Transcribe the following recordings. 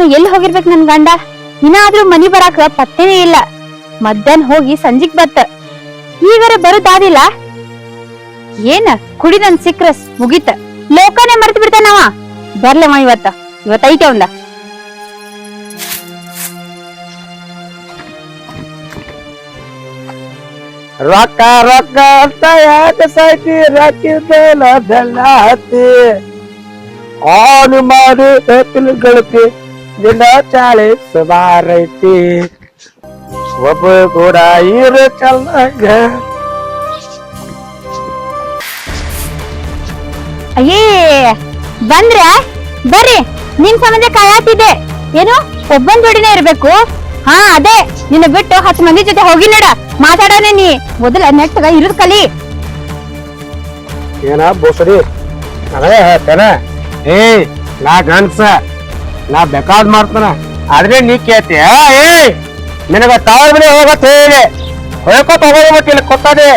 ಇವ ಎಲ್ಲಿ ಹೋಗಿರ್ಬೇಕು ನನ್ ಗಂಡ? ಇನ್ನಾದ್ರೂ ಮನಿ ಬರಾಕ ಪತ್ತೇನೆ ಇಲ್ಲ. ಮಧ್ಯಾಹ್ನ ಹೋಗಿ ಸಂಜಿಕ್ ಬತ್ತ. ಈಗರ ಬರುದಾದಿಲ್ಲ ಏನ ಕುಡಿದನ್ ಸಿಕ್ರಸ್ ಮುಗಿತ. ಲೋಕನೇ ಮರ್ತ್ ಬಿಡ್ತಾನವ ಬರ್ಲಮ್ಮ ಇವತ್ತ. ಇವತ್ತ ಐತೆ ಅವಂದ. ರೊಕ್ಕ ರೊಕ್ಕ ಅಂತ ಯಾಕೆ ಸಾಯ್ತಿ ರಾಕಿದಲ್ಲ ಬೆಲ್ಲ ಹತ್ತಿ? ಆನ್ ಮಾಡಿ ಗೆಳತಿ ದಿನ ಚಾಳಿ ಸುಮಾರೈತಿ ಒಬ್ಬ ಕೂಡ ಇರು ಚಲ್ಲಂಗ ಅಯ್ಯೇ ಬಂದ್ರ ಬರ್ರಿ ನಿಮ್ ಸಂಬಂಧ ಕಾಯಾತಿದೆ ಏನು ಒಬ್ಬನ್ ಜೋಡಿನೇ ಇರ್ಬೇಕು? ಹಾ ಅದೇ ನಿನ್ನ ಬಿಟ್ಟು ಹತ್ತು ಮಂದಿ ಜೊತೆ ಹೋಗಿ ನಡ ಮಾತಾಡೋಣ ನೀ. ಮೊದಲ ನೆಟ್ಟಗ ಇರುದ್ ಕಲಿ. ಏನ ಬೋಸರಿ ಅದೇ ಹೇಳ್ತೇನೆ. ಏ ನಾ ಗಂಡ್ಸ. ನಾ ಬೇಕಾದ್ ಮಾಡ್ತಾನ. ಆದ್ರೆ ನೀ ಕೇಳ್ತಿ ಏ, ನಿನಗ ತಾಳ್ ಮನೆ ಹೋಗತ್ ಹೇಳಿ. ಹೊಯ್ಕೋತ ಹೋಗೋದಿಲ್ಲ ಕೊತ್ತದೆ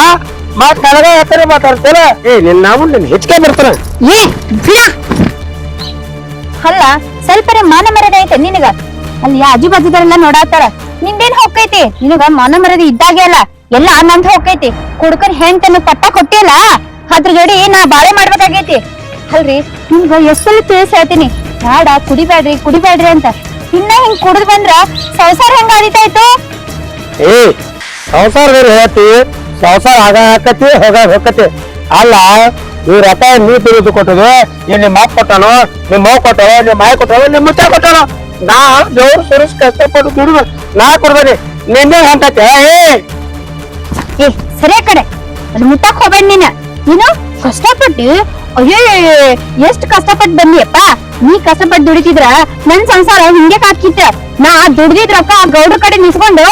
ಆ ಮಾತ್ ಕಳಗ ಹತ್ತಿರ ಮಾತಾಡ್ತೀರ ಏ ನಿನ್ನ ನಾವು ನಿನ್ ಹೆಚ್ಚಿಗೆ ಬರ್ತಾನ. ಏ ಅಲ್ಲ, ಸ್ವಲ್ಪ ಮಾನ ಮರ್ಯಾದೆ ಐತೆ ನಿನಗ. ಅಲ್ಲಿ ಆಜು ಬಾಜುದರೆಲ್ಲ ನೋಡಾತಾರ. ನಿಂದೇನ್ ಹೊಕ್ಕೈತಿ? ನಿನಗ ಮಾನ ಮರ್ಯಾದೆ ಇದ್ದಾಗೆ ಅಲ್ಲ. ಎಲ್ಲ ನಂದ್ ಹೊಕ್ಕೈತಿ. ಕುಡ್ಕನ್ ಹೆಂಡ್ತನ್ನು ಪಟ್ಟ ಕೊಟ್ಟಿಯಲ್ಲ ಅದ್ರ ಜೋಡಿ ನಾ ಬಾಳೆ ಮಾಡ್ಬೇಕಾಗೈತಿ. ಅಲ್ರಿ, ನಿಮ್ಗ ಎಷ್ಟು ತಿಳಿಸ್ ಹೇಳ್ತೀನಿ. ಬ್ಯಾಡ ಕುಡಿಬ್ಯಾಡ್ರಿ ಕುಡಿಬ್ಯಾಡ್ರಿ ಅಂತ. ಇನ್ನ ಹಿಂಗ್ ಕುಡಿದ್ ಬಂದ್ರ ಸಂಸಾರ ಹೆಂಗ ಆದಿತಾಯ್ತು ಏ ಬೇರೆ ಹೇಳ್ತಿ ಸಂಸಾರ ಆಗ ಹಾಕತಿ ಹೋಗ ಹೋಗತಿ ಅಲ್ಲ ಈ ರಥ ನೀ ತಿಳಿದು ಕೊಟ್ಟದು ಏನ್ ನಿಮ್ಮ ಅಪ್ಪ ಕೊಟ್ಟನು ನಿಮ್ಮ ಮಾವ್ ಕೊಟ್ಟನು ನಿಮ್ಮ ಮಾಯ ಕೊಟ್ಟನು ನಿಮ್ಮ ಮುಚ್ಚ ಕೊಟ್ಟನು. ನಾ ಜೋರ್ ಸುರೇಶ್ ಕಷ್ಟಪಟ್ಟು ದುಡಿದು ನಾ ಕೊಡ್ಬೇಡಿ. ನಿನ್ನೆ ಹೊಂಟತೆ ಏ ಏ. ಸರಿಯ ಕಡೆ. ಅದು ಮುಟ್ಟಕ್ ಹೋಗ್ಬೇಡ ನೀನ. ನೀನು ಕಷ್ಟಪಟ್ಟು ಅಯ್ಯೋ ಎಷ್ಟ್ ಕಷ್ಟಪಟ್ಟು ಬಂದಿಯಪ್ಪ ನೀ ಕಷ್ಟಪಟ್ಟು ದುಡಿತಿದ್ರ ನನ್ ಸಂಸಾರ ಹಿಂಗೆ ಕಾಕಿತ್ತ ನಾ ದುಡ್ದಿದ್ ರೊಕ್ಕ ಗೌಡ್ರ ಕಡೆ ನಿಸ್ಕೊಂಡು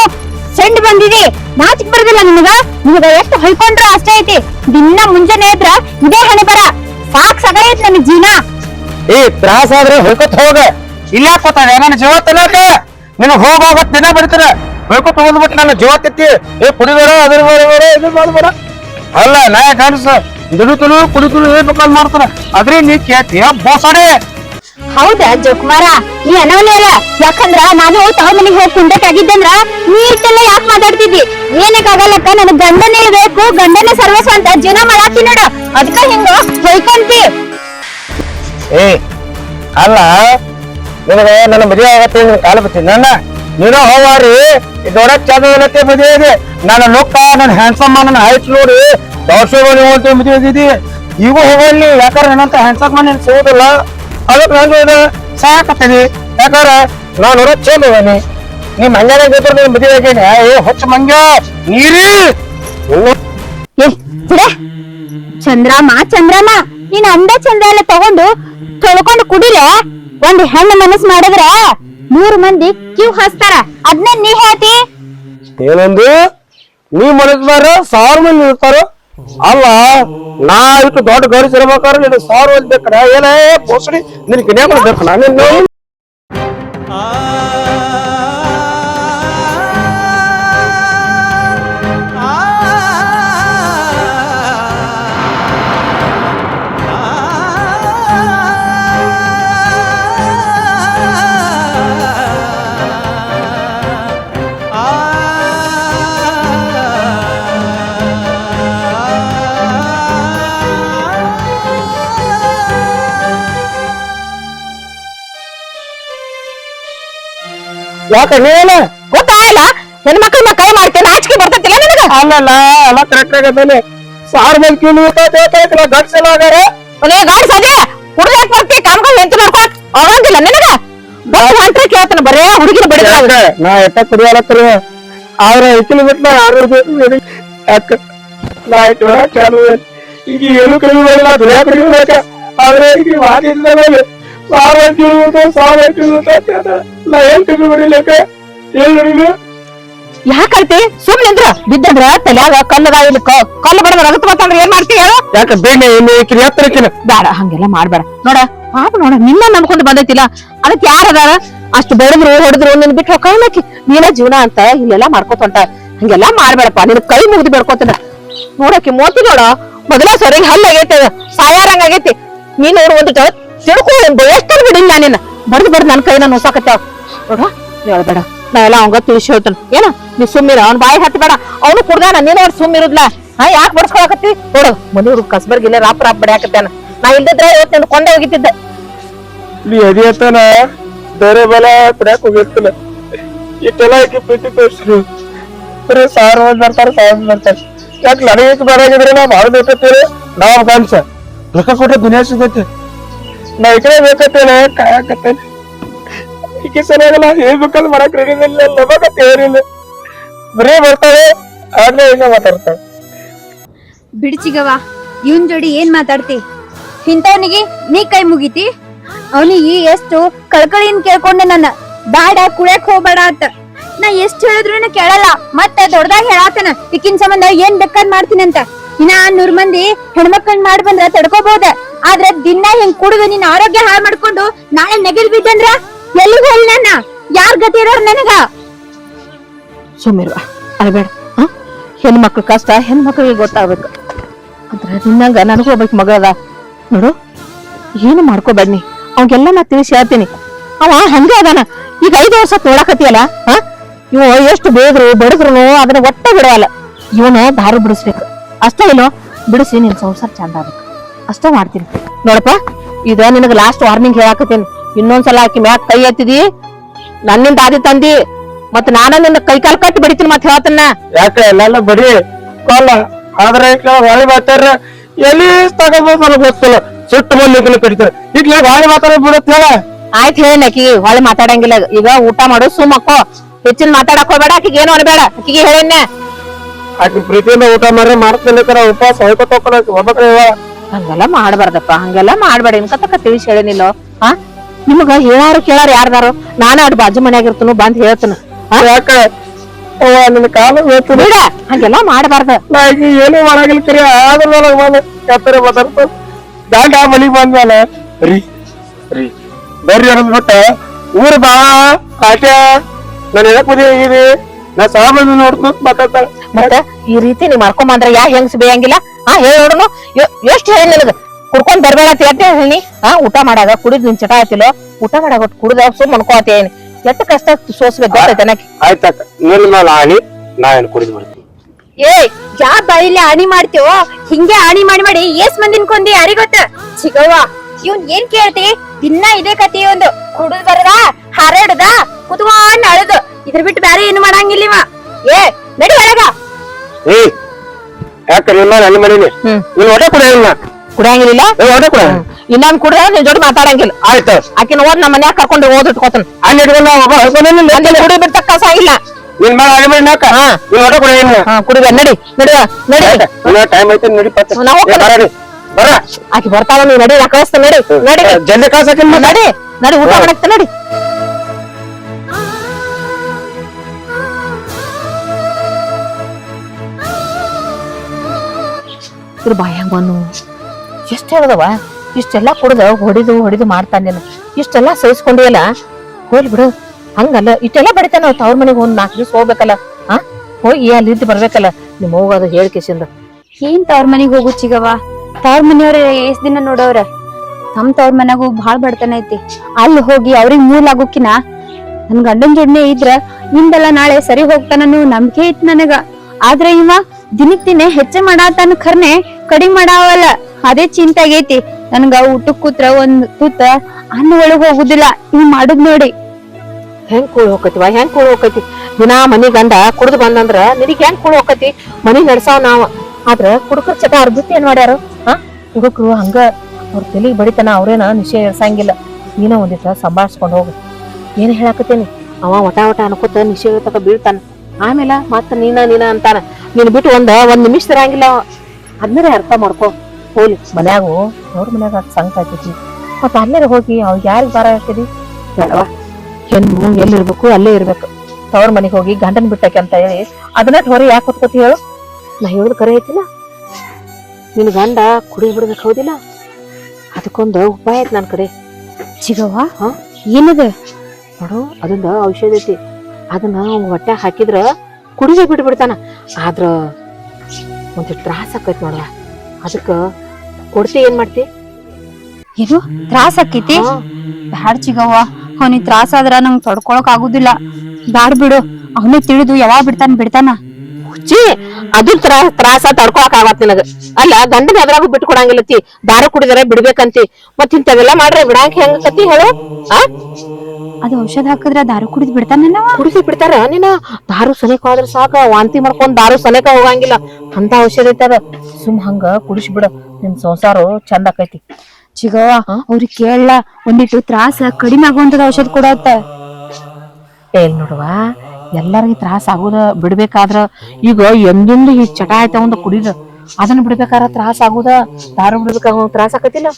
ಸೆಂಡ್ ಬಂದಿದಿ ನಾಚಿಕ್ ಬರೋದಿಲ್ಲ ನಿನಗ ನಿಮಗ ಎಷ್ಟು ಹೊಯ್ಕೊಂಡ್ರ ಅಷ್ಟೇ ಐತಿ ದಿನ ಮುಂಜಾನೆ ಇದ್ರ ಇದೇ ಹಣೆ ಬರ ಸಾಕ್ ಸಗೈತ್ ನನ್ ಜೀವನ ಏ ತ್ರಾಸ ಆದ್ರೆ ಹೊಯ್ಕೊತ್ ಹೋಗ ಇಲ್ಲ ಕೊತ್ತ ನನ್ನ ಜೀವ ತಲಕ ನಿನ್ನ ಹೋಗ ಹೋಗತ್ ದಿನ ಬರ್ತಾರೆ ಹೊಯ್ಕೊತ್ ಹೋಗ್ಬಿಟ್ಟು ನನ್ನ ಜೀವ ತೆತ್ತಿ ಏ ಕುಡಿಬೇಡ ಅದ್ರ ಬೇಡ ಬೇಡ ಇದು ಮಾಡ್ಬೇಡ ಅಲ್ಲ ನಾ ಕಾಣಿಸ ದುಡಿತಲು ಕುಡಿತಲು ಏನ್ ಬೇಕಾದ್ ಮಾಡ್ತಾರ ಆದ್ರೆ ನೀ ಕೇಳ್ತೀಯ ಬೋಸಡೆ. ಹೌದಾ ಜೋಕುಮಾರ? ನೀ ಅಲ್ಲ. ಯಾಕಂದ್ರ ನಾನು ತವ್ರ ಮನೆಗೆ ಹೋಗಿ ಕುಂದಕ್ಕಾಗಿದ್ದಂದ್ರ ನೀ ಇಷ್ಟೆಲ್ಲ ಯಾಕೆ ಮಾತಾಡ್ತಿದ್ದಿ? ಏನಕ್ಕಾಗಲ್ಲಕ್ಕ ನನ್ನ ಗಂಡನೇ ಬೇಕು ಗಂಡನೇ ಸರ್ವಸ್ವ ಅಂತ ಜೀವನ ಮಾಡಾತಿ ನೋಡು. ಅದಕ್ಕ ಹಿಂಗ ಹೊಯ್ಕೊಂತಿ ಏ ಅಲ್ಲ ನಿನಗೆ ನನ್ನ ಮದುವೆ ಆಗತ್ತೆ ನಿನ್ ಕಾಲ ಬರ್ತೀನಿ ನನ್ನ ನೀನು ಹೋವಾರಿ ದೊಡ್ಡ ಚಂದ ಮದುವೆ ಇದೆ. ನನ್ನ ಲುಕ್ಕ ನನ್ನ ಹ್ಯಾಂಡ್ಸಮ್ ನನ್ನ ಹೈಟ್ ನೋಡಿ ದೋಷ ಅಂತ ಮದುವೆ ಇದ್ದಿದ್ದಿ ಈಗ ಹೋಗಲಿ ಯಾಕಂದ್ರೆ ನನ್ನಂತ ಹೆಣ್ಸಕ್ ಮನೆ ಸಿಗೋದಿಲ್ಲ. ಅದಕ್ಕೆ ನಾನು ಇದು ಸಾಕತ್ತೀನಿ ಯಾಕಂದ್ರೆ ನಾನು ನೋಡಕ್ ಚಂದ ಇವನಿ ನೀ ಮಂಗ್ಯಾನ ಜೊತೆ ನೀನು ಮದುವೆ ಆಗೇನೆ ಏ ಹೊಚ್ಚ ಮಂಗ್ಯ ನೀರಿ ಚಂದ್ರಮ್ಮ ಚಂದ್ರಮ್ಮ ನೀನ್ ಅಂದ ಚಂದ್ರ ಎಲ್ಲ ತಗೊಂಡು ತೊಳ್ಕೊಂಡು ಕುಡಿಲೆ? ಒಂದ್ ಹೆಣ್ಣು ಮನಸ್ ಮಾಡಿದ್ರ ಮೂರು ಮಂದಿ ಕ್ಯೂ ಹಾಸ್ತಾರ. ಅದನ್ನ ನೀ ಹೇಳ್ತಿ? ಏನಂದು? ನೀ ಮನಸ್ಮಾರ ಸಾವಿರ ಮಂದಿ ಇರ್ತಾರ. ಅಲ್ಲ, ನಾ ಇಟ್ಟು ದೊಡ್ಡ ಗೌರಿ ಇರ್ಬೇಕಾದ್ರೆ ನಿನ್ ಸಾವಿರ ಮಂದಿ ಬೇಕಾರ? ಏನೇ ಬೋಸಡಿ ನಿನ್ ಗಿನ್ಯಾಗ ಬೇಕು ನಾನು ಯಾಕೆ ನೀನ ಗೊತ್ತಾಗಲ್ಲ ಹೆಣ್ಮಕ್ಳ ಕೈ ಮಾಡ್ತೇನೆ ನಾಚಿಕೆ ಬರ್ತೈತಿಲ್ಲ ನನಗೆ? ಅಲ್ಲಲ್ಲ ಅಲ್ಲ ಕರೆಕ್ಟ್ ಆಗದನೆ ಸಾರ್ ಮಂದಿ ಕ್ಯೂ ನಿಲ್ತಾ ಗಟ್ಸ್ ಎಲ್ಲ ಆಗ್ಯಾರ. ಒಳ್ಳೆ ಗಾಡಿ ಸಾಧ್ಯ ಹುಡುಗ ಬರ್ತಿ ಕಾಮ್ಕೊಂಡು ಹೆಂತ ನೋಡ್ಕೊಳಕ್ ಆಗಂಗಿಲ್ಲ ನಿನಗ? ಬಸ್ ಹೊಂಟ್ರೆ ಕೇಳ್ತಾನ ಬರೇ ಹುಡುಗಿನ ಬಡಿದ ಯಾಕೆ? ನಾ ಎಟ್ಟ ಕುಡಿಯಾಲತ್ತರು ಆದ್ರೆ ಇಕ್ಕಿನ ಬಿಟ್ಟ ಯಾರು ಯಾಕ? ನಾ ಇಟ್ಟು ಚಾಲು ಐತಿ. ಈಗ ಏನು ಕಲಿಬೇಡ ದುನಿಯಾ ಕಲಿಬೇಕ ಆದ್ರೆ ಈಗ ಮಾತಿಂದ ಸಾವಿರ ಕಿಲೋಮೀಟರ್ ಸಾವಿರ ಕಿಲೋಮೀಟರ್ ನಾ ಏನ್ ಕಲಿಬೇಡಿಲ್ಲಕ ಏನ್ ನೋಡಿಲ್ಲ ಯಾಕಂತಿ ಸುಮ್ನೆ ನಿಂದ್ರ ಬಿದ್ದದ್ರ ತಲ್ಯಾಗ ಕಲ್ಲದ ಇಲ್ಲಿ ಕ- ಕಲ್ಲು ಬಡದ ರಗತ್ ಬರ್ತಂದ್ರ ಏನ್ ಮಾಡ್ತಿ ಹೇಳು? ಯಾಕ ಬೇಡ ಏನು ಈಕಿನ ಬೇಡ ಹಂಗೆಲ್ಲ ಮಾಡ್ಬೇಡ. ನೋಡ ಪಾಪ ನೋಡ ನಿನ್ನ ನಂಬ್ಕೊಂಡು ಬಂದೈತಿಲ್ಲ. ಅದಕ್ಕೆ ಯಾರದಾರ ಅಷ್ಟು ಬೆಳೆದ್ರು ಹೊಡೆದ್ರು ನಿನ್ ಬಿಟ್ಟು ಹೋಗಿ ನೀನ ಜೀವನ ಅಂತ ಇಲ್ಲೆಲ್ಲ ಮಾಡ್ಕೊತ ಹೊಂಟ. ಹಂಗೆಲ್ಲ ಮಾಡ್ಬೇಡಪ್ಪ ನಿನ್ ಕೈ ಮುಗಿದು ಬೇಡ್ಕೊತನ ನೋಡಕ್ಕೆ ಮೋತಿ ನೋಡ ಮೊದಲ ಸರಿ ಹಲ್ಲ ಸಾಯಾರಂಗ್ ಆಗೈತಿ. ನೀನ್ ನೋಡು ಒಂದು ತಿಳ್ಕೊ ಎಷ್ಟು ಬಿಡಿಲ್ಲ ನಾನಿನ್ನ ಬರ್ದು ಬರ್ದು ನನ್ನ ಕೈನ ನೋಸಾಕತ್ತಾವ ನೋಡ ಹೇಳ್ಬೇಡ ನಾ ಎಲ್ಲ ಅವಂಗ ತಿಳಿಸಿ ಹೇಳ್ತಾನ. ಏನ? ನೀ ಸುಮ್ಮಿರ ಅವ್ನ ಬಾಯಿ ಹತ್ತಬೇಡ ಅವನು ಕುಡ್ದಾನ, ನೀನ್ ಅವ್ರು ಸುಮ್ಮಿರುದ್ಲ ಹಾ, ಯಾಕೆ ಬಡ್ಸ್ಕೊಳಕತ್ತಿ? ನೋಡು ಮನಿ ಹುಡುಗ ಇಲ್ಲೇ ರಾಪ್ ರಾಪ್ ಬಡಿಯಾಕತ್ತಾನ. ನಾ ಇಲ್ದಿದ್ರೆ ಇವತ್ತು ನಿನ್ ಕೊಂಡೆ ಹೋಗಿದ್ದೆ ನೀ ಎದಿ ಹತ್ತನ ಬೇರೆ ಬಲ ಕುಡಿಯಾಕ ಹೋಗಿರ್ತಿಲ್ಲ. ಇಷ್ಟೆಲ್ಲ ಆಕಿ ಪ್ರೀತಿ ತೋರಿಸ್ರು ಬರೀ ಸಾವಿರ ಒಂದ್ ಬರ್ತಾರ ಸಾವಿರ ಒಂದ್ ಬರ್ತಾರ. ಯಾಕೆ ನನಗೆ ಬರಾಗಿದ್ರೆ ನಾ ಮಾಡ್ಬೇಕತ್ತೀರಿ ನಾವ್ ಕಾಣಿಸ. ರೊಕ್ಕ ಕೊಟ್ರೆ ದುನಿಯಾ ಸಿಗತ್ತೆ. ನಾ ಬೇಕತ್ತೇಳೆ ಕಾಯಕತ್ತೇನೆ ಈಕೆ ಸರಿಯಾಗಲ್ಲ ಹೇಳ್ಬೇಕಂದ್ ಮಾಡಕ್ ರೆಡಿ ಇಲ್ಲ ನಮಗತ್ತೆ ತೇರಿಲ್ಲ. ಬರೀ ಬರ್ತಾವೆ ಆಗ್ಲೇ ಈಗ ಮಾತಾಡ್ತಾವ ಬಿಡ್ಚಿಗವ ಇವನ್ ಜೋಡಿ ಏನ್ ಮಾತಾಡ್ತಿ? ಇಂಥವ್ನಿಗೆ ನೀ ಕೈ ಮುಗಿತಿ? ಅವನಿಗೆ ಎಷ್ಟು ಕಳ್ಕಳಿನ್ ಕೇಳ್ಕೊಂಡೆ ನನ್ನ ಬ್ಯಾಡ, ಕುಳ್ಯಾಕ್ ಹೋಗ್ಬೇಡ ಅಂತ. ನಾ ಎಷ್ಟ್ ಹೇಳಿದ್ರು ಕೇಳಲ್ಲ. ಮತ್ತೆ ದೊಡ್ಡದಾಗ ಹೇಳಾತನ ಇಕ್ಕಿನ ಸಂಬಂಧ ಏನ್ ಬೇಕಾದ್ ಮಾಡ್ತೀನಿ ಅಂತ. ಇನ್ನ ನೂರ್ ಮಂದಿ ಹೆಣ್ಮಕ್ಳನ್ ಮಾಡಿ ಬಂದ್ರ ತಡ್ಕೋಬಹುದ ಆದ್ರೆ ದಿನ ಹೆಂಗ್ ಕುಡಿದು ನಿನ್ ಆರೋಗ್ಯ ಹಾಳು ಮಾಡ್ಕೊಂಡು ನಾಳೆ ನೆಗಿಲ್ ಬಿದ್ದಂದ್ರ ಎಲ್ಲಿಗೆ ಹೇಳಿ ನನ್ನ ಯಾರ್ ಗತಿ ಇರೋರ್ ನನಗ? ಸುಮ್ಮಿರುವ ಅಳಬೇಡ ಹೆಣ್ಮಕ್ಳ ಕಷ್ಟ, ಹೆಣ್ಮಕ್ಳಿಗೆ ಗೊತ್ತಾಗ್ಬೇಕು. ಅಂದ್ರೆ ನಿನ್ನಂಗ ನನಗೂ ಒಬ್ಬಕ್ ಮಗಳದ ನೋಡು, ಏನು ಮಾಡ್ಕೋಬೇಡ್ನಿ ಅವಾಗೆಲ್ಲ ನಾ ತಿಳಿಸಿ ಹೇಳ್ತೀನಿ. ಅವ ಹಂಗೆ ಅದಾನ. ಈಗ ಐದು ವರ್ಷ ತೋಳಕತಿಯಲ್ಲ ಹ? ಇವ ಎಷ್ಟು ಬೇದ್ರು ಬಡದ್ರು ಅದನ್ನ ಒಟ್ಟ ಬಿಡವಲ್ಲ. ಇವನ ದಾರು ಬಿಡಿಸ್ಬೇಕು. ಅಷ್ಟೇ ಇಲ್ಲೋ, ಬಿಡಿಸಿ ನಿನ್ ಸಂಸಾರ ಚಂದ ಆಗ್ಬೇಕು ಅಷ್ಟೇ ಮಾಡ್ತೀನಿ. ನೋಡಪ್ಪ ಇದ ನಿನಗ ಲಾಸ್ಟ್ ವಾರ್ನಿಂಗ್ ಹೇಳಾಕತ್ತೀನಿ. ಇನ್ನೊಂದ್ಸಲ ಆಕಿ ಮ್ಯಾಕ್ ಕೈ ಎತ್ತಿದಿ ನನ್ನಿಂದ ಆದಿ ತಂದಿ ಮತ್ತ ನಾನ ನಿನ್ನ ಕೈ ಕಾಲ್ ಕಟ್ಟಿ ಬಡಿತೀನಿ ಮತ್ ಹೇಳ್ತನ್ನ ಯಾಕೆ ಎಲ್ಲ ಬರೀ ಕೊಲ್ಲ ಆದ್ರೆ ಹೊಳೆ ಮಾತಾಡ್ರ ಎಲ್ಲಿ ನನಗೆ ಗೊತ್ತಿಲ್ಲ. ಸುಟ್ಟು ಮಲ್ಲಿಗೆ ಕಡಿತಾರೆ. ಈಗ ಹೊಳೆ ಮಾತಾಡ ಬಿಡುತ್ತೆ ಹೇಳ. ಆಯ್ತ್ ಹೇಳಿನ ಆಕಿ ಹೊಳೆ ಮಾತಾಡಂಗಿಲ್ಲ. ಈಗ ಊಟ ಮಾಡು ಸುಮ್ಮಕ್ಕೋ ಹೆಚ್ಚಿನ ಮಾತಾಡಕ್ ಹೋಗ್ಬೇಡ ಆಕಿಗೆ ಏನು ಅನ್ಬೇಡ. ಆಕಿಗೆ ಹೇಳಿನ. ಆಕಿ ಪ್ರೀತಿಯಿಂದ ಊಟ ಮಾಡ್ರೆ ಮಾಡ್ತೀನಿ ಉಪವಾಸ ಹೊಯ್ಕೊತ ಒಬ್ಬಕ್ರೆ ಹಂಗೆಲ್ಲ ಮಾಡ್ಬಾರ್ದಪ್ಪ ಹಂಗೆಲ್ಲ ಮಾಡ್ಬೇಡ. ಕತಕ ತಿಳಿಸಿ ಹೇಳಿನಿಲ್ಲೋ ಹಾ ನಿಮಗ ಹೇಳಾರು ಕೇಳಾರ ಯಾರ್ದಾರು? ನಾನ ಅಡ್ ಬಾಜು ಮನ್ಯಾಗ ಇರ್ತನು ಬಂದ್ ಹೇಳ್ತನ. ನನ್ನ ಕಾಲ ಬಿಡ ಹಂಗೆಲ್ಲ ಮಾಡ್ಬಾರ್ದ. ನಾ ಈಗ ಏನೂ ಮಾಡಾಗಿಲ್ಲ ಕರಿ ಆದ್ರ ನನಗೆ ಬಂದ ಕತ್ತರೆ ಮಾತಾಡ್ತ ದಾಂಡ ಮನಿಗ್ ಬಂದ್ಮೇಲೆ ರೀ ರೀ ಬರ್ರಿ ಅನ್ನೋದ್ ಬಿಟ್ಟ ಊರ್ ಬಾ ಕಾಟ ನಾನು ಹೇಳಕ್ ಮದುವೆ ಆಗಿದೆ ನಾ ಸಾಮಾನ್ಯ ನೋಡ್ತು ಮಾತಾಡ್ತಾಳೆ. ಮತ್ತ ಈ ರೀತಿ ನೀ ಮಾಡ್ಕೊಂಬಂದ್ರ ಯಾ ಹೆಂಗ್ಸ್ ಬೇಯಂಗಿಲ್ಲ? ಹಾ ಹೇಳಿ ನೋಡೋಣ ಎಷ್ಟ್ ಹೇಳಿ ನಿನಗ? ಕುಡ್ಕೊಂಡ್ ಬರ್ಬೇಡ ಅಂತ ಎಟ್ಟೆ ಹೇಳಿ. ಹಾ ಊಟ ಮಾಡಾಗ ಕುಡಿದ್ ನಿನ್ ಚಟ ಆತಿಲ್ಲ ಊಟ ಮಾಡಾಗ ಕುಡ್ದ ಸುಮ್ ಅನ್ಕೋತೇನಿ ಎಷ್ಟು ಕಷ್ಟ ಸೋಸ್ಬೇಕು ಗೊತ್ತೈತೆ ನಿನ್ನ ಮೇಲೆ ಆಣಿ ನಾ ಏನು ಕುಡಿದು ಬರ್ತೀನಿ ಏ ಯಾ ಬಾಯಿಲಿ ಆಣಿ ಮಾಡ್ತೀವೋ? ಹಿಂಗೆ ಆಣಿ ಮಾಡಿ ಮಾಡಿ ಎಸ್ ಮಂದಿನ್ ಕೊಂದಿ ಯಾರಿಗ್ ಗೊತ್ತ ಚಿಗವ್ವ ಇವ್ನ್ ಏನ್ ಕೇಳ್ತಿ? ದಿನ ಇದೇ ಕತಿ ಒಂದು. ಕುಡಿದ್ ಬರದ? ಹಾರಾಡುದ? ಕುತ್ಕೊಂಡ್ ಅಳದು. ಇದ್ರ ಬಿಟ್ಟು ಬ್ಯಾರೆ ಏನು ಮಾಡಂಗಿಲ್ಲ ಇವ. ಏ ನಡಿ ಒಳಗ. ಏ ಯಾಕ ನಿಮ್ಮ ನನ್ನ ಮನೇಲಿ. ನೀನ್ ಒಡೆ ಕುಡಿಯಲ್ಲ ಕುಡಿಯಂಗಿಲ್ಲ? ಏ ಒಡೆ ಕುಡ. ಇನ್ನೊಂದ್ ಕುಡ್ದ ನಿನ್ ಜೋಡಿ ಮಾತಾಡಂಗಿಲ್ಲ. ಆಯ್ತು. ಆಕಿನ ಓದ್ ನಮ್ಮ ಮನ್ಯಾಗ ಕರ್ಕೊಂಡು ಓದ್ ಇಟ್ಕೋತಾನ. ಅಲ್ಲಿ ಇಟ್ಕೊಂಡು ಒಬ್ಬ ಅಲ್ಲಿ ಕುಡಿ ಬಿಡ್ತ ಕಸ ಇಲ್ಲ. ನಿನ್ ಮೇಲೆ ಆಗಿ ಮಾಡಿ ನಾಕ. ನೀನ್ ಒಡೆ ಕುಡಿಯಲ್ಲ ಹಾ ಕುಡಿದ ನಡಿ ನಡಿ ನಡಿ. ಟೈಮ್ ಐತೆ ನಡಿ ಪತ್ತ ಬರ ಬರ. ಆಕಿ ಬರ್ತಾಳ ನೀ ನಡಿ ನಾ ಕಳಿಸ್ತ ನಡಿ. ನಡಿ. ಜಲ್ದಿ ಕಳ್ಸಕ್ಕೆ ನಡಿ ನಡಿ ಊಟ ಮಾಡಕ್ತ ನಡಿ. ಇದ್ರ ಬಾಯಾಗ ಬನ್ನು ಎಷ್ಟ್ ಹೇಳದವ? ಇಷ್ಟೆಲ್ಲ ಕುಡ್ದ ಹೊಡಿದು ಹೊಡಿದು ಮಾಡ್ತಾನೆ ಇಷ್ಟೆಲ್ಲಾ ಸಹಿಸ್ಕೊಂಡಿಯಲ್ಲ ಹೋಗ್ಲಿ ಬಿಡು. ಹಂಗಲ್ಲ ಇಷ್ಟೆಲ್ಲ ಬಡಿತಾನ ತವ್ರ ಮನೆಗೆ ಒಂದ್ ನಾಲ್ಕು ದಿವಸ ಹೋಗ್ಬೇಕಲ್ಲ ಹಾ ಹೋಗಿ ಅಲ್ಲಿ ಇದ್ದು ಬರ್ಬೇಕಲ್ಲ ನಿಮ್ ಹೋಗೋದು ಹೇಳ್ಕೇಸಿಂದ ಏನ್ ತವ್ರ ಮನೆಗೆ ಹೋಗು ಚಿಗವ ತವ್ರ ಮನೆಯವ್ರ ಎಷ್ಟ್ ದಿನ ನೋಡವ್ರ? ನಮ್ ತವ್ರ ಹೋಗಿ ಬಾಳ್ ಬಡತನ ಐತಿ. ಅಲ್ಲಿ ಹೋಗಿ ಅವ್ರಿಗೆ ಮೂಲ್ ಆಗೋಕಿನ? ನನ್ ಗಂಡನ್ ಜೊಡ್ನೆ ಇದ್ರ ನಿಂದೆಲ್ಲ ನಾಳೆ ಸರಿ ಹೋಗ್ತಾನೂ ನಂಬಿಕೆ ಐತ್ ನನಗ. ಆದ್ರೆ ಇವ ದಿನಕ್ ದಿನ ಹೆಚ್ಚ ಮಾಡಾತನ ಖರ್ನೆ ಕಡಿಮೆ ಮಾಡಾವಲ್ಲ. ಅದೇ ಚಿಂತೆ ಆಗೈತಿ. ನನ್ಗ ಊಟಕ್ ಕೂತ್ರ ಒಂದ್ ತೂತ ಅನ್ನ ಒಳಗ್ ಹೋಗುದಿಲ್ಲ. ಇವ್ ಮಾಡುದ್ ನೋಡಿ. ಹೆಂಗ್ ಕೂಳ್ ಹೋಕತಿವ ಹೆಂಗ್ ಕೂಳ್ ಹೋಕತಿ? ದಿನಾ ಮನಿ ಗಂಡ ಕುಡ್ದು ಬಂದಂದ್ರ ನಿನಗ್ ಹೆಂಗ್ ಕೂಳ್ ಹೋಕತಿ? ಮನಿ ನಡ್ಸಾವ್ ನಾವ. ಆದ್ರ ಕುಡುಕರ್ ಚಟ ಅರ್ಧತಿ ಏನ್ ಮಾಡ್ಯಾರ? ಹಾ? ಹಂಗ ಅವ್ರ ತಲಿ ಬಡಿತನ ಅವ್ರೇನ ನಿಶ್ಚಯ ಇರ್ಸಂಗಿಲ್ಲ ನೀನ ಒಂದಿಷ್ಟ ಸಂಭಾಳಿಸ್ಕೊಂಡ್ ಹೋಗು. ಏನ್ ಹೇಳಾಕತ್ತೀನಿ? ಅವ ವಟ ವಟ ಅನ್ಕೋತ ನಿಶ್ಚಯ ತಕ ಬೀಳ್ತಾನ. ಆಮೇಲೆ ಮತ್ತ ನೀನ ನೀನ ಅಂತಾನ. ನೀನ್ ಬಿಟ್ಟು ಒಂದ ಒಂದ್ ನಿಮಿಷ ಇರಂಗಿಲ್ಲ. ಅದ್ಮೇಲೆ ಅರ್ಥ ಮಾಡ್ಕೋ. ಹೋಲಿ. ಮನ್ಯಾಗ ಅವ್ರ ಮನ್ಯಾಗ ಸಂಕ ಸಂಕಟ ಆಗ್ತೈತಿ ಮತ್ತ ಅಲ್ಲೇ ಹೋಗಿ ಅವ್ ಯಾರಿಗ್ ಬಾರ ಬೇಡವಾ ಹೆಣ್ಣು ಎಲ್ಲಿರ್ಬೇಕು ಅಲ್ಲೇ ಇರ್ಬೇಕು. ತವ್ರ ಮನೆಗೆ ಹೋಗಿ ಗಂಡನ್ ಬಿಟ್ಟಕ್ಕೆ ಅಂತ ಹೇಳಿ ಅದನ್ನ ಹೊರ ಯಾಕೆ ಹೊತ್ಕೋತಿ ಹೇಳು? ನಾ ಹೇಳುದು ಕರೆ ಐತಿಲ್ಲ. ನಿನ್ ಗಂಡ ಕುಡಿ ಬಿಡ್ಬೇಕು ಹೌದಿಲ್ಲ? ಅದಕ್ಕೊಂದು ಉಪಾಯ ಐತಿ ನನ್ ಕಡೆ. ಏನಿದೆ ಏನದ? ನೋಡು ಅದೊಂದು ಔಷಧ ಐತಿ. ಅದನ್ನ ಅವ್ನ ಹೊಟ್ಟೆ ಹಾಕಿದ್ರ ಕುಡಿದೇ ಬಿಟ್ಟು ಬಿಡ್ತಾನ. ಆದ್ರ ಒಂದು ತ್ರಾಸ ಆಕೈತಿ ನೋಡವ. ಅದಕ್ಕ ಕೊಡ್ತಿ ಏನ್ ಮಾಡ್ತಿ? ಇದು ತ್ರಾಸ ಆಕೈತಿ? ಬ್ಯಾಡ್ ಚಿಗವ್ವ. ಅವನಿಗೆ ತ್ರಾಸ ಆದ್ರ ನಂಗ್ ತಡ್ಕೊಳಕ್ ಆಗುದಿಲ್ಲ. ಬ್ಯಾಡ್ ಬಿಡು. ಅವನೇ ತಿಳಿದು ಯಾವಾಗ ಬಿಡ್ತಾನ ಬಿಡ್ತಾನ. ಹುಚ್ಚಿ ಅದು ತ್ರಾ ತ್ರಾಸ ತಡ್ಕೊಳಕ್ ಆಗತ್ ನಿನಗ. ಅಲ್ಲ ಗಂಡನ ಅದ್ರಾಗು ಬಿಟ್ಟು ಕೊಡಂಗಿಲ್ಲತಿ. ದಾರ ಕುಡಿದರೆ ಬಿಡ್ಬೇಕಂತಿ. ಮತ್ ಇಂಥವೆಲ್ಲ ಮಾಡ್ರೆ ಬಿಡಾಕ ಹೆಂಗ್ ಕತಿ ಹೇಳು? ಆ? ಅದು ಔಷಧ ಹಾಕಿದ್ರ ದಾರು ಕುಡಿದ್ ಬಿಡ್ತಾನ ಕುಡಿಸಿ ಬಿಡ್ತಾರ? ನೀನ ದಾರು ಸನೇಕ ಹೋದ್ರ ಸಾಕ. ವಾಂತಿ ಮಾಡ್ಕೊಂಡ್ ದಾರು ಸನೇಕ ಹೋಗಂಗಿಲ್ಲ. ಅಂತ ಔಷಧ ಐತಾರ ಸುಮ್ ಹಂಗ ಕುಡಿಸಿ ಬಿಡ ನಿಮ್ ಸಂಸಾರ ಚಂದ ಆಕೈತಿ. ಚಿಗವ್ವ ಅವ್ರಿಗೆ ಕೇಳಲ್ಲ ಒಂದಿಟ್ಟು ತ್ರಾಸ ಕಡಿಮೆ ಆಗುವಂತದ ಔಷಧ ಕೊಡತ್ತ. ಏನ್ ನೋಡುವ. ಎಲ್ಲರಿಗೆ ತ್ರಾಸ ಆಗೋದ ಬಿಡ್ಬೇಕಾದ್ರ ಈಗ ಎಂದೊಂದು ಈ ಚಟ ಆಯ್ತ ಒಂದು ಕುಡಿದ ಅದನ್ನ ಬಿಡ್ಬೇಕಾದ್ರ ತ್ರಾಸ ಆಗುದ ದಾರು ಬಿಡ್ಬೇಕಾಗ ತ್ರಾಸ ಆಕತಿಲ್ಲ.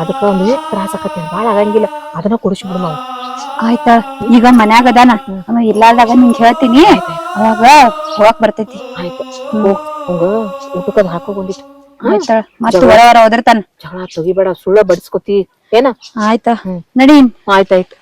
ಅದಕ್ಕ ಒಂದು ತ್ರಾಸ ಆಕತಿ ಬಾಳ ಆಗಂಗಿಲ್ಲ. ಅದನ್ನ ಕುಡಿಸಿ ಬಿಡು ನಾವು. ಆಯ್ತಾ ಈಗ ಮನ್ಯಾಗ ಅದಾನ. ಅವ ಇರ್ಲಾರ್ದಾಗ ನಿಂಗೆ ಹೇಳ್ತೀನಿ. ಅವಾಗ ಹೋಗಕ್ ಬರ್ತೈತಿ. ಆಯ್ತು. ಹೋಗ್ ಊಟಕ್ಕದ್ ಹಾಕೋಗೊಂದಿತ್ತು ಆಯ್ತಾ ಮತ್ತ ಹೊರ ಹೊರ ಒದರ್ತಾನ. ಜಗಳ ತೆಗಿಬೇಡ ಸುಳ್ಳ ಬಡಿಸ್ಕೊತಿ. ಏನ? ಆಯ್ತಾ. ನಡಿ ಆಯ್ತಾಯ್ತು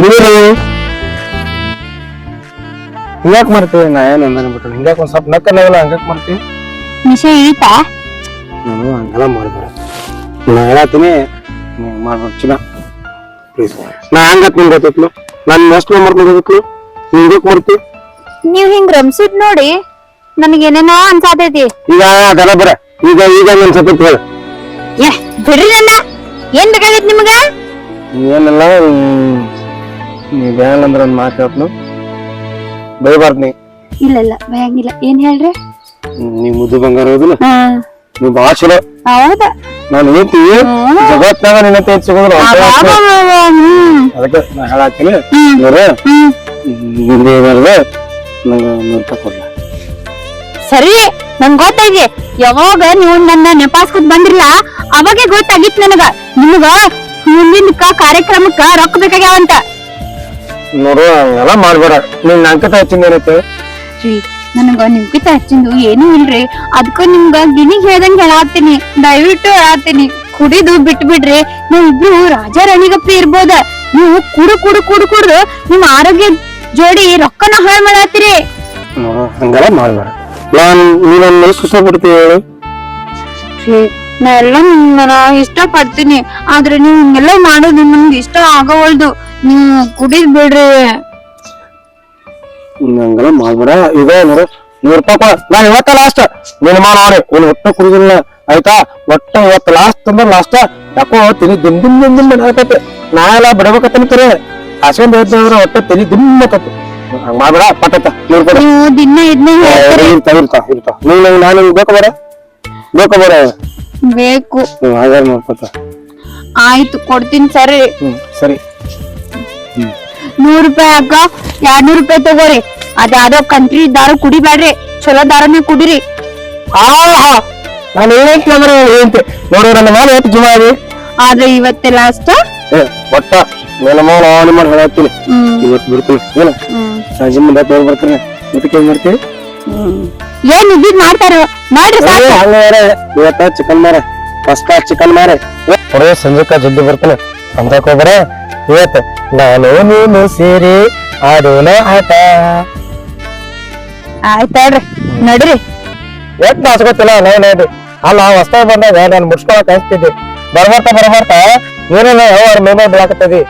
ನೀರು? ಹಿಂಗ್ಯಾಕ್ ಮಾಡ್ತೀವಿ ನಾ? ಏನ್ ಅಂದ್ಬಿಟ್ಟು ಹಿಂಗ್ಯಾಕ್ ಒಂದ್ ಸ್ವಲ್ಪ ನಕ್ಕನಾಗಲ್ಲ ಹಂಗ್ಯಾಕ್ ಮಾಡ್ತೀವಿ ನಿಶೆ ಇಳಿತಾ ನಾನು ಹಂಗೆಲ್ಲ ಮಾಡ್ಬೇಡ. ನಾ ಹೇಳತ್ತೀನಿ ನೀವು ಮಾಡ್ಬೇಡ ಚಿನ್ನ. ಪ್ಲೀಸ್ ನಾ ಹಂಗತ್ ನಿಂಗೆ ಗೊತ್ತಿತ್ತು ನಾನು ಎಷ್ಟು ಮಾಡ್ಕೊಂಡು ಗೊತ್ತಿತ್ಲು ಹಿಂಗಕ್ ಮಾಡ್ತಿ? ನೀವ್ ಹಿಂಗ್ ರಮ್ಸಿದ್ ನೋಡಿ ನನಗೆ ಏನೇನೋ ಅನ್ಸಾತೈತಿ. ಈಗ ಅದೆಲ್ಲ ಬರ ಈಗ ಈಗ ನನ್ ಹೇಳ. ಏ ಬಿಡ್ರಿ ಅಣ್ಣ ಏನ್ ಬೇಕಾಗೈತಿ ನಿಮ್ಗ? ಏನಿಲ್ಲ ನೀ ಬ್ಯಾನ್ ಅಂದ್ರೆ ಒಂದು ಮಾತು ಹೇಳ್ತನು? ಬೈಬಾರ್ದು ನೀ ಇಲ್ಲ ಇಲ್ಲ ಬಯಂಗಿಲ್ಲ ಏನ್ ಹೇಳ್ರಿ? ನೀ ಮುದ್ದು ಬಂಗಾರ ಹೋದಿಲ್ಲ? ಹಾ. ನೀ ಭಾಳ ಚಲೋ. ಹೌದಾ? ನಾನು ಹೇಳ್ತಿ ಜಗತ್ನಾಗ ನಿನ್ನ ಸಿಗೋದಿಲ್ಲ ಅದಕ್ಕೆ ನಾ ಹೇಳತ್ತೀನಿ ಹ್ಮ್. ನೋಡು ಹ್ಮ್. ಹಿಂದೆ ಏನಾದ್ರು ನಂಗೆ ನೂರು ರೂಪಾಯಿ ಕೊಡ್ಲ? ಸರಿ ನಂಗ್ ಗೊತ್ತಾಗಿ ಯಾವಾಗ ನೀವು ನನ್ನ ನೆಪಾಸ್ಕೊತ್ ಬಂದಿರ್ಲ ಅವಾಗೆ ಗೊತ್ತಾಗಿತ್ತು ನನಗ. ನಿಮಗ ಮುಂದಿನ ಕಾರ್ಯಕ್ರಮಕ್ಕ ರೊಕ್ಕ ಬೇಕಾಗ್ಯಾವಂತ. ನೋಡು ಹಂಗೆಲ್ಲ ಮಾಡ್ಬೇಡ. ನೀನ್ ಅಂಕತ ಹಚ್ಚಿಂದ ಏನೈತೆ? ರೀ ನನಗ ನಿಮ್ಕಿತ ಹಚ್ಚಿಂದು ಏನೂ ಇಲ್ರಿ. ಅದಕ್ಕ ನಿಮ್ಗ ಗಿನಿಗ್ ಹೇಳ್ದಂಗ್ ಹೇಳಾತೀನಿ ದಯವಿಟ್ಟು ಹೇಳಾತೀನಿ ಕುಡಿದು ಬಿಟ್ಬಿಡ್ರಿ. ನೀವ್ ಇಬ್ರು ರಾಜ ರಾಣಿಗಪ್ಪ ಇರ್ಬೋದ? ನೀವು ಕುಡು ಕುಡು ಕುಡು ಕುಡ್ದು ನಿಮ್ ಆರೋಗ್ಯ ಜೋಡಿ ರೊಕ್ಕನ ಹಾಳು ಮಾಡಾತಿರಿ ನೋಡು ಹಂಗೆಲ್ಲ ಮಾಡ್ಬೇಡ. ನಾನ್ ಹೇಳು. ನಾ ಎಲ್ಲ ನಿಮ್ಮನ್ನ ಇಷ್ಟ ಪಡ್ತೀನಿ ಆದ್ರೆ ನೀವು ಹಿಂಗೆಲ್ಲ ಮಾಡೋದು ನಿಮ್ಗೆ ಇಷ್ಟ ಆಗವಲ್ದು. ನೀವು ಕುಡಿದ್ ಬಿಡ್ರಿ. ಹಂಗೆಲ್ಲ ಮಾಡ್ಬೇಡ. ಈಗ ನೋಡು. ನೂರು ರೂಪಾಯಿ ಕೊಡ. ನಾನು ಇವತ್ತ ಲಾಸ್ಟ್ ನೀನ್ ಮಾಡ ನೋಡಿ ನೀನ್ ಒಟ್ಟ ಕುಡಿದಿಲ್ಲ. ಆಯ್ತಾ? ಒಟ್ಟ ಇವತ್ತು ಲಾಸ್ಟ್ ಅಂದ್ರೆ ಲಾಸ್ಟ್ ಯಾಕೋ ತಿನಿ ದಿಮ್ ದಿಮ್ ದಿಮ್ ದಿಮ್ ಆಗತೈತೆ ನಾ ಎಲ್ಲ ಬಿಡ್ಬೇಕತ್ತನ ಕರೆ ಹಾಸ್ಕೊಂಡ್ ಹೋದ್ರೆ ಒಟ್ಟ ತಿನಿ ದಿಮ್ ಆಗತೈತೆ ಹಂಗ ಮಾಡ್ಬೇಡ. ಪಟ್ಟತ್ತ ನೂರು ರೂಪಾಯಿ ನೀವು ದಿನ ಇದನ್ನೇ ಇರ್ತಾ ಇರ್ತಾ ಇರ್ತಾ. ನೀನ್ ನಂಗೆ ನಾನು ಬೇಕು ಬರ? ಬೇಕು ಬರ? ಬೇಕು. ನೀವು ಆಯ್ತು ಕೊಡ್ತೀನಿ ಸರಿ. ಸರಿ. ನೂರ್ ರೂಪಾಯಿ ಅಕ್ಕ ಎರಡ್ ನೂರ್ ರೂಪಾಯಿ ತಗೋರಿ. ಅದ್ಯಾವ್ದೋ ಕಂಟ್ರಿ ದಾರು ಕುಡಿಬೇಡ್ರಿ. ಚಲೋ ದಾರನೇ ಕುಡಿರಿ. ಆಹಾ! ನಾನು ಏನಂತ ಅಂದ್ರೆ ಏನಂತೆ ನೋಡು ನನ್ನ ಮೇಲೆ ಎಷ್ಟು ಜೀವ ಇದೆ ಆದ್ರೆ ಇವತ್ತೇ ಲಾಸ್ಟ್ ಏ ಒಟ್ಟ ನನ್ನ ಮೌನ ಅವನಿ ಮಾಡಿ ಇವತ್ತು ಬಿಡ್ತೀನಿ. ಏನ? ಹ್ಮ್. ಸಂಜೆ ಮುಂದೆ ತಗೊಂಡ್ ಬರ್ತೀನಿ ಇದಕ್ಕೆ ಏನ್ ಮಾಡ್ತೀವಿ ಏನ್ ಇದ್ದಿದ್ ಮಾಡ್ತಾರ? ಮಾಡ್ರಿ ಸಾಕು. ಹಂಗಾರೆ ಇವತ್ತ ಚಿಕನ್ ಮಾರೆ ಫಸ್ಟ್ ಚಿಕನ್ ಮಾರೆ ಬರೋ ಸಂಜೆಕ ಜಲ್ದಿ ಬರ್ತಾನೆ. ಅಂತ ಹೋಗ್ಬರ ಇವತ್ತು ನಾನು ನೀನು ಸೇರಿ ಆಡೋಣ ಆಟ. ಆಯ್ತಾಡ್ರಿ ನಡ್ರಿ. ಎಟ್ ನಾಚ್ಕೋತಿಲ್ಲ ನೈ ನೈದು ಅಲ್ಲ ಹೊಸ್ತಾಗ ಬಂದಾಗ ನಾನು ಮುಡ್ಸ್ಕೊಳಕ್ ಅನ್ಸ್ತಿದ್ದೆ. ಬರ್ಬರ್ತಾ ಬರ್ಬರ್ತಾ ನೀರೇನ ಯಾವ ಮೇಮೆ ಬೀಳಾಕತ್ತದಿ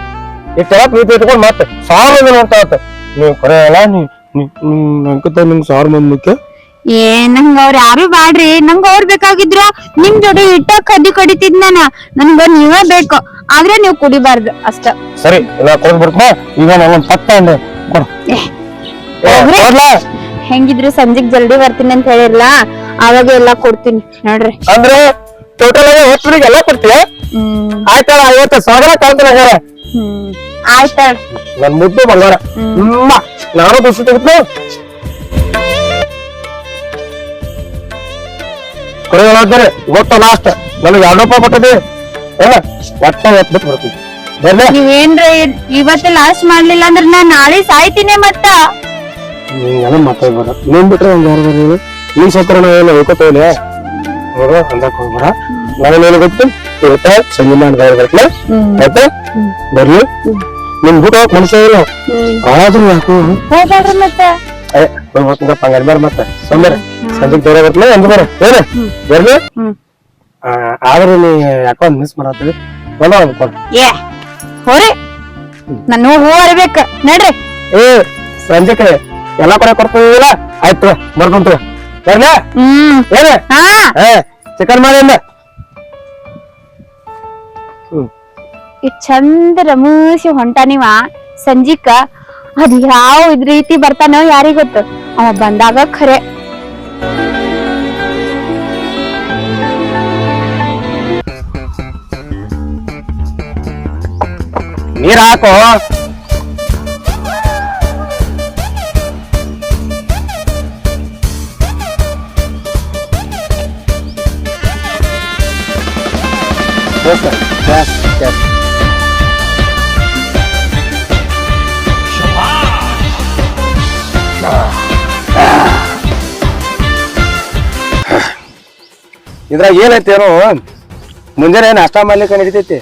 ಇಷ್ಟೆಲ್ಲ ಪ್ರೀತಿ ಇಟ್ಕೊಂಡು ಮತ್ತೆ ಸಾವಿರ ಮಂದಿ ನೋಡ್ತಾ ನೀವು ಕರೆ ಅಲ್ಲ ನೀ ನಿಂಗೆ ಸಾವಿರ ಮಂದಿ ಮುಖ್ಯ ಏ ನಂಗ ಅವ್ರ ಯಾರು ಬಾಡ್ರಿ ನಂಗ ಅವ್ರ ಬೇಕಾಗಿದ್ರ ನಿಮ್ ಜೋಡಿ ಇಟ್ಟ ಕದ್ದಿ ಕಡಿತಿದ್ ನಾನ. ನನ್ಗ ನೀವೇ ಬೇಕು. ಆದ್ರೆ ನೀವ್ ಕುಡಿಬಾರ್ದು ಅಷ್ಟ. ಸರಿ ಕೊಡ್ ಈಗ ಪತ್ತ ಅಂದೆ? ಹೆಂಗಿದ್ರು ಸಂಜೆಗ್ ಜಲ್ದಿ ಬರ್ತೀನಿ ಅಂತ ಹೇಳಿರ್ಲ. ಅವಾಗ ಎಲ್ಲಾ ಕೊಡ್ತೀನಿ. ನೋಡ್ರಿ. ಅಂದ್ರೆ ಟೋಟಲ್ ಆಗಿ ಕೊಡ್ತೀವಿ ಎಲ್ಲ ಕೊಡ್ತೀಯ? ಹ್ಮ್. ಆಯ್ತಲ್ಲ ಐವತ್ತು. ಸಾವಿರ ಕಾಲ್ತಾರ ಹ್ಮ್. ಆಯ್ತಾಳ ನನ್ ಮುದ್ದು ಬಂಗಾರ. ನಾನು ಖುಷಿ ತೆಗಿದ್ನು ಕೊನೆ ಹೇಳಾದ್ರೆ ಗೊತ್ತ ಲಾಸ್ಟ್ ನನಗೆ ಎರಡು ರೂಪಾಯಿ ಕೊಟ್ಟದೆ ಏನ ಒಟ್ಟ ಎತ್ ಬಿಟ್ಟು ಬರ್ತೀನಿ ಬರ್ಲೆ ನೀವೇನ್ರಿ ಇವತ್ತೇ ಲಾಸ್ಟ್ ಮಾಡ್ಲಿಲ್ಲ ಅಂದ್ರ ನಾ ನಾಳೆ ಸಾಯ್ತೀನಿ ಮತ್ತ ನೀಂಗೆಲ್ಲ ಮಾತಾಡ್ಬೇಡ ನೀನ್ ಬಿಟ್ರೆ ಒಂದ್ ಯಾರು ಬರೋದು ನೀನ್ ಸತ್ರ ಏನು ಹೋಗ್ಕೋತೇನೆ ನೋಡು ಅಂದಕ್ ಹೋಗ್ಬೇಡ ಗೊತ್ತು ಇವತ್ತ ಸಂಜೆ ಮಾಡಿ ಬರ್ಲಿ ಆಯ್ತಾ ಬರ್ಲಿ ನಿಮ್ ಬಿಟ್ಟು ಮನಸೇ ಮನುಷ್ಯ ಇಲ್ಲ ಆದ್ರೂ ಯಾಕೋ ಹೋಗ್ಬೇಡ್ರಿ ಮತ್ತ ಮತ್ತೆ ಸಂಜೆಗೆ ತೋರ ಬರ್ತಲ್ಲ ಎಂದು ಬರ. ಏನು? ಬರ್ಲಿ ಆದ್ರೆ ನೀ ಯಾಕೋ ಮಿಸ್ ಮಾಡತ್ತೀವಿ. ಬಂದ ಕೊಡ್ ಏ ಹೋರಿ. ನಾನು ಹೂ ಅರಿಬೇಕ ನಡ್ರಿ. ಏ ಸಂಜೆ ಎಲ್ಲ ಕಡೆ ಕೊಡ್ತೀವಿಲ್ಲ? ಆಯ್ತು ಬರ್ಕೊಂತ ಬರ್ಲಿ? ಏನು? ಚಿಕನ್ ಮಾಡಿ ಇಲ್ಲ ಹ್ಮ್. ಇಟ್ ಚಂದ ರಮೂಸಿ ಹೊಂಟ ನೀವ. ಸಂಜಿಕ ಅದ್ ಯಾವ ಇದ್ ರೀತಿ ಬರ್ತಾನೋ ಯಾರಿಗ್ ಗೊತ್ತು. ಅವ ಬಂದಾಗ ಖರೆ. ನೀರ್ ಹಾಕೋ. ದೋಸ್ತ, ಕ್ಯಾಶ್ ಗ್ಯಾಸ್. ಇದ್ರಾಗ ಏನೈತಿ ಏನೋ? ಮುಂಜಾನೆ ನಾಷ್ಟಾ ಮಾಡ್ಲಿಕ್ಕೆ ನಡಿತೈತಿ?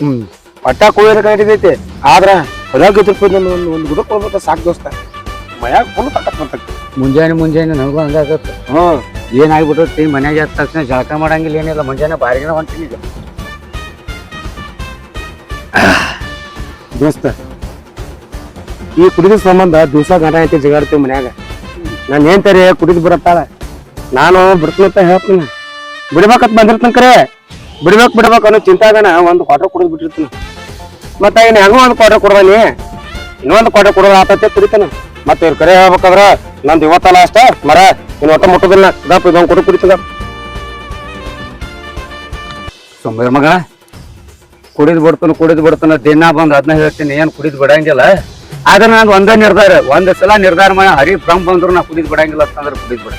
ಹೊಟ್ಟ ಕಡೆ ನಡಿತೈತಿ ಆದ್ರ ಹೊರಗೆ ಒಂದು ಒಂದು ಗುಡ ಕೊಡ್ಬೇಕು ಸಾಕು ದೋಸ್ತ. ಮನ್ಯಾಗ ಫುಲ್ ತಕ್ಕ ಮುಂಜಾನೆ ಮುಂಜಾನೆ ನನಗೂ ಹಂಗಾಗತ್ತೆ ಹ್ಞೂ ಏನಾಗ್ಬಿಟ್ಟೈತಿ ಮನ್ಯಾಗ ಎದ್ದ ತಕ್ಷಣ ಜಳಕ ಮಾಡಂಗಿಲ್ಲ ಏನಿಲ್ಲ ಮುಂಜಾನೆ ಬಾರಿಗಿನ ಹೊಂಟೀನಿ ಈಗ. ದೋಸ್ತ ಈ ಕುಡಿದ ಸಂಬಂಧ ದಿವಸ ಗಂಟ ಐತಿ ಜಗಾಡ್ತೀವಿ ಮನ್ಯಾಗ. ನಾನು ಏನ್ತಾರೆ ಕುಡಿದು ಬರತ್ತಾಳ. ನಾನು ಬಿಡ್ತೀನಂತ ಹೇಳ್ತೀನಿ. ಬಿಡ್ಬೇಕಂತ ಬಂದಿರ್ತೀನಿ ಕರೆ. ಬಿಡ್ಬೇಕು ಬಿಡ್ಬೇಕು ಅನ್ನೋ ಚಿಂತಾಗನ ಒಂದು ಕ್ವಾರ್ಟರ್ ಕುಡಿದು ಬಿಟ್ಟಿರ್ತೀನಿ. ಮತ್ತೆ ಏನು ಹೆಂಗೋ ಒಂದು ಕೊಡ್ರಿ ಕೊಡ್ದಾನಿ ಇನ್ನೊಂದು ಕೊಡ್ರಿ ಕೊಡೋದು ಆತತ್ತೆ ಕುಡಿತಾನ. ಮತ್ತೆ ಇವ್ರ ಕರೆ ಹೇಳ್ಬೇಕಾದ್ರ ನಂದು ಇವತ್ತಲ್ಲ ಅಷ್ಟ ಮರ ಇನ್ನು ಒಟ್ಟ ಮುಟ್ಟದಿಲ್ಲ. ದಪ್ಪ ಇದೊಂದು ಕೊಡು ಕುಡಿತದ. ಸುಮ್ಮನೆ ಮಗ ಕುಡಿದ್ ಬಿಡ್ತಾನ ಕುಡಿದ್ ಬಿಡ್ತಾನ ದಿನ ಬಂದ್ ಅದನ್ನ ಹೇಳ್ತೀನಿ. ಏನು ಕುಡಿದ್ ಬಿಡಂಗಿಲ್ಲ. ಆದ್ರೆ ನಾನು ಒಂದೇ ನಿರ್ಧಾರ. ಒಂದ್ ಸಲ ನಿರ್ಧಾರ ಮಾಡಿ. ಹರಿ ಫ್ರಮ್ ಬಂದ್ರು ನಾ ಕುಡಿದ್ ಬಿಡಂಗಿಲ್ಲ ಅಂತಂದ್ರೆ ಕುಡಿದ್ ಬಿಡ.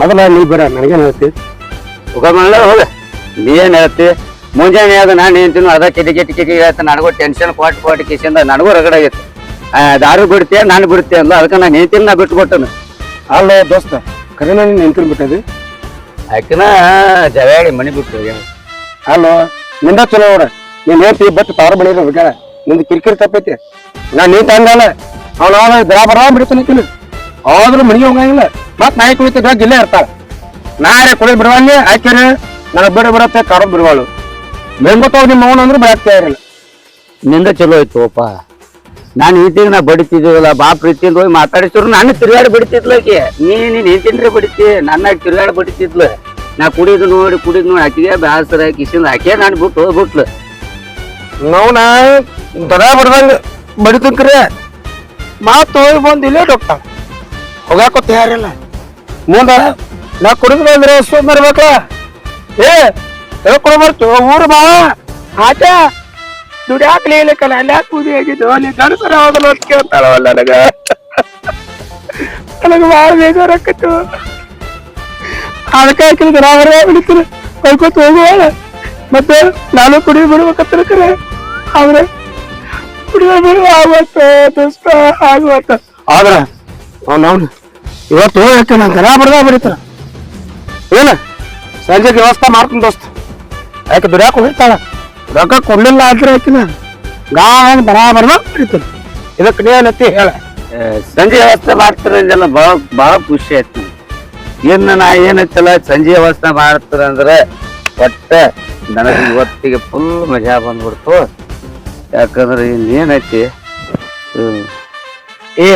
ಮೊದಲ ನೀ ಬಿಡ ನನಗೇನು ಹೇಳ್ತಿ? ಹೋಗ. ನೀ ಏನ್ ಹೇಳ್ತಿ? ಮುಂಜಾನೆ ಅದು ನಾನು ಹೇಳ್ತೀನಿ ಅದ ಕಿಟಿ ಕಿಟಿ ಕಿಟಿ ಆಯ್ತು ನನಗೂ ಟೆನ್ಷನ್ ಕೊಟ್ಟು ಕೊಟ್ಟು ಕಿಸಿಂದ ನನಗೂ ರಗಡ ಆಗೈತೆ ಆ, ದಾರು ಬಿಡ್ತೀಯ ನಾನು ಬಿಡ್ತೀಯ ಅಲ್ಲ ಅದಕ್ಕೆ ನಾನು ಹೇಳ್ತೀನಿ ನಾ ಬಿಟ್ಟು ಕೊಟ್ಟನು ಅಲ್ಲ ದೋಸ್ತ ಕರೆನ ನೀನು ನಿಂತಿನ ಬಿಟ್ಟದಿ? ಆಕಿನ ಜವಾಡಿ ಮನಿ ಬಿಟ್ಟು. ಅಲ್ಲೋ ನಿಂದ ಚಲೋ ನೋಡ. ನೀನ್ ಹೇಳ್ತಿ ಬಟ್ ತಾರ ಬಳಿ ಹೋಗ್ಯಾಳ ನಿಂದ ಕಿರಿಕಿರಿ ತಪ್ಪೈತಿ. ನಾ ನೀ ತಂದಲ್ಲ ಅವ್ನ ಅವನ ದರ ಬರ ಬಿಡ್ತಾನೆ ಕಿಲು ಆದ್ರೂ ಮನೆಗೆ ಹೋಗಂಗಿಲ್ಲ. ಮತ್ತೆ ನಾಯಿ ಕುಳಿತ ಇಲ್ಲೇ ಇರ್ತಾಳ. ನಾಳೆ ಕುಡಿದ್ ಬಿಡವಾಂಗೆ ಆಯ್ಕೆನೆ ನನಗ್ ಬಿಡ ಬಿಡತ್ತೆ ಕಾರು ಬಿಡುವಾಳು. ಬೆಂಗೋತಾವ್ ನಿಮ್ಮ ಅವನ ಅಂದ್ರೆ ಇರಲಿಲ್ಲ ನಿಂದ ಚಲೋ ಆಯ್ತು ಅಪ್ಪ. ನಾನು ಈತಿಗೆ ನಾ ಬಡಿತಿದ್ದಿಲ್ಲ ಬಾ ಪ್ರೀತಿಯಿಂದ ಹೋಗಿ ಮಾತಾಡಿಸಿದ್ರು ನಾನು ತಿರುಗಾಡಿ ಬಡಿತಿದ್ಲಕ್ಕೆ ನೀ ನೀನ್ ಹಿಂತಿನ್ರಿ ಬಡಿತಿ? ನನ್ನ ತಿರುಗಾಡಿ ಬಡಿತಿದ್ಲು. ನಾ ಕುಡಿದು ನೋಡಿ ಕುಡಿದು ನೋಡಿ ಆಕಿಗೆ ಬ್ಯಾಸರ ಕಿಸಿಂದ ಹಾಕಿಯ ನಾನು ಬಿಟ್ಟು ಹೋಗ್ಬಿಟ್ಲು. ನಾವ್ನ ದರ ಬಡ್ದಂಗ ಬಡಿತಂಕ್ರೆ ಮಾತು ಹೋಗಿ ಬಂದು ಇಲ್ಲೇ ಡಾಕ್ಟರ್. ಹೋಗಾಕೋ ತಯಾರಿಲ್ಲ. ಮುಂದ ನಾ ಕುಡಿದ್ರೆ ಅಂದ್ರೆ ಎಷ್ಟು ಬರ್ಬೇಕ ಏ ಹೇಳ್ಕೊಡ ಬರ್ತು ಊರು ಬಾ. ಆಟ ದುಡ್ಯಾಕ್ಲಿ ಇಲ್ಲಕ್ಕಲ್ಲ ಯಾಕೆ ಕೂದಿ ಆಗಿದ್ದು ಅಲ್ಲಿ ಗಣಸರ ಹೋದಲ್ಲ ಅಂತ ಕೇಳ್ತಾಳವಲ್ಲ ನನಗ. ನನಗೆ ಭಾಳ ಬೇಜಾರಾಕತ್ತು ಅದಕ್ಕೆ ಹಾಕಿದ್ರೆ ರಾವರ ಬಿಡ್ತೀನಿ ಕಳ್ಕೊತ ಹೋಗುವ ಮತ್ತೆ ನಾನು ಕುಡಿ ಬಿಡ್ಬೇಕಂತ ಕರೆ. ಆದ್ರೆ ಕುಡಿಯೋ ಬಿಡುವ ಆಗುವತ್ತ ದೋಸ್ತ ಆಗುವತ್ತ ಆದ್ರ ಅವ್ನು ಇವತ್ತು ಹೋಗಕ್ಕೆ ನಾನು ಗರ ಬಡ್ದ ಬಿಡಿತಾರ ಏನ? ಸಂಜೆಗೆ ವ್ಯವಸ್ಥೆ ಮಾಡ್ತೀನಿ ದೋಸ್ತ. ಯಾಕೆ ದುಡ್ಯಾಕ ಹೋಗಿರ್ತಾಳ? ರೊಕ್ಕ ಕೊಡ್ಲಿಲ್ಲ ಆದ್ರೆ ಆಕಿನ ಗಾ ಹೆಂಗ್ ಬರ ಬರೀತಾನ ಇದಕ್ಕೆ ನೀ ಏನತ್ತಿ ಹೇಳ? ಸಂಜೆ ವ್ಯವಸ್ಥೆ ಮಾಡ್ತಾರಂದೆಲ್ಲ ಭಾಳ ಭಾಳ ಖುಷಿ ಆಯ್ತು ಇನ್ನು ನಾ ಏನೈತಲ್ಲ ಸಂಜೆ ವ್ಯವಸ್ಥೆ ಮಾಡ್ತಾರಂದ್ರೆ ಒಟ್ಟ ನನಗೆ ಇವತ್ತಿಗೆ ಫುಲ್ ಮಜಾ ಬಂದ್ಬಿಡ್ತು. ಯಾಕಂದ್ರೆ ಇನ್ನೇನೈತಿ ಏ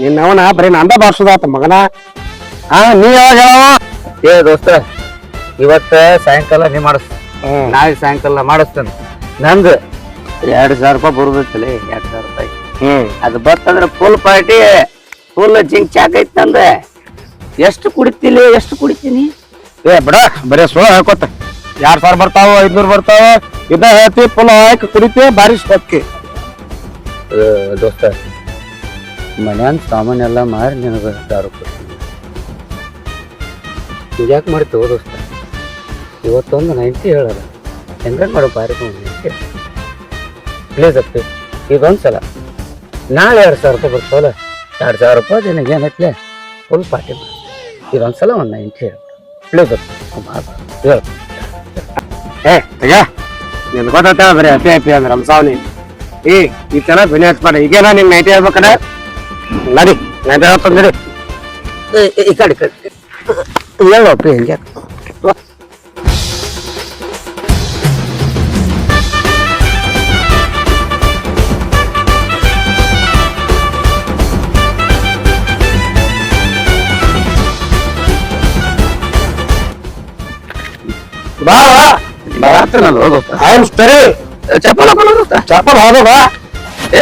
ನಿನ್ನವನ ಬರೀ ನಂದ ಬಾರ್ಸುದಾತ ಮಗನ. ಹಾ ನೀ ಯಾವಾಗ ಹೇಳವ? ಏ ದೋಸ್ತ ಇವತ್ತ ಸಾಯಂಕಾಲ ನೀ ಮಾಡಿಸ್. ನಾಳೆ ಸಾಯಂಕಾಲ ಮಾಡಿಸ್ತೇನೆ. ನಂದು ಎರಡು ಸಾವಿರ ರೂಪಾಯಿ ಬರ್ಬೇಕಲ್ಲ ಎರಡು ಸಾವಿರ ರೂಪಾಯಿ. ಹ್ಮ್. ಅದು ಬರ್ತಂದ್ರೆ ಫುಲ್ ಪಾರ್ಟಿ ಫುಲ್ ಜಿಂಕ್ ಚಾಕ್ ಐತ್ ನಂದ. ಎಷ್ಟು ಕುಡಿತಿಲ್ಲ ಎಷ್ಟು ಕುಡಿತೀನಿ? ಏ ಬಿಡ ಬರೀ ಸುಳ್ಳು ಹೇಳ್ಕೊತ ಎರಡ್ ಸಾವಿರ ಬರ್ತಾವ ಐದ್ನೂರ್ ಬರ್ತಾವ ಇದ ಹೇಳ್ತಿ ಫುಲ್ ಹಾಕಿ ಕುಡಿತಿ ಬಾರಿ ಸೊಕ್ಕಿ ಆ, ದೋಸ್ತ ಮನ್ಯಾನ ಸಾಮಾನೆಲ್ಲ ಮಾರಿ ನಿನಗೆ ದಾರು ಕೊಡ್ತೀನಿ. ಯಾಕೆ ಮಾಡ್ತೀವೋ ದೋಸ್ತ? ಇವತ್ತೊಂದು ನೈಂಟಿ ಹೇಳಲ್ಲ ಹೆಂಗ ಮಾಡೋ ಬಾರಿ ಪ್ಲೀಸ್ ಅಪ್ಪಿ ಇದೊಂದು ಸಲ ನಾಳೆ ಎರಡು ಸಾವಿರ ರೂಪಾಯಿ ಬರ್ತಾವಲ್ಲ ಎರಡು ಸಾವಿರ ರೂಪಾಯಿ ನಿನಗೆ ಏನೈತ್ಲೆ? ಫುಲ್ ಪಾರ್ಟಿ ಮಾಡಿ. ಇದೊಂದು ಸಲ ಒಂದು ನೈಂಟಿ ಹೇಳು. ಪ್ಲೀಸ್ ಅಪ್ಪಿ ಹೇಳು. ಏ ತಗ ನಿನ್ ಗೊತ್ತಾಗ್ತಾವ ಬರೀ ಅಪ್ಪಿ ಅಪ್ಪಿ ಅಂದ್ರೆ ರಂಸಾವನಿ ಏ ಈ ತರ ಬೆನೆ ಮಾಡ ಈಗೇನ ನಿಮ್ಮ ನೈಟಿ ಹೇಳ್ಬೇಕಂದ್ರೆ? ನಡಿ ನೈಟಿ ಹೇಳ್ತಂದಿರಿ ಈ ಕಡೆ ಈ ಕಡೆ. ಹೇಳು ಅಪ್ಪಿ ಹಿಂಗೆ? ಬಾ ಬಾ. ನಾನು ಹೋಗೋಪ್ಪ ಐ ಆಮ್ ಸ್ಟರಿ ಚಪ್ಪಲ್ ಹಾಕೊಂಡು ಚಪ್ಪಲ್ ಹೋದ ಬಾ. ಏ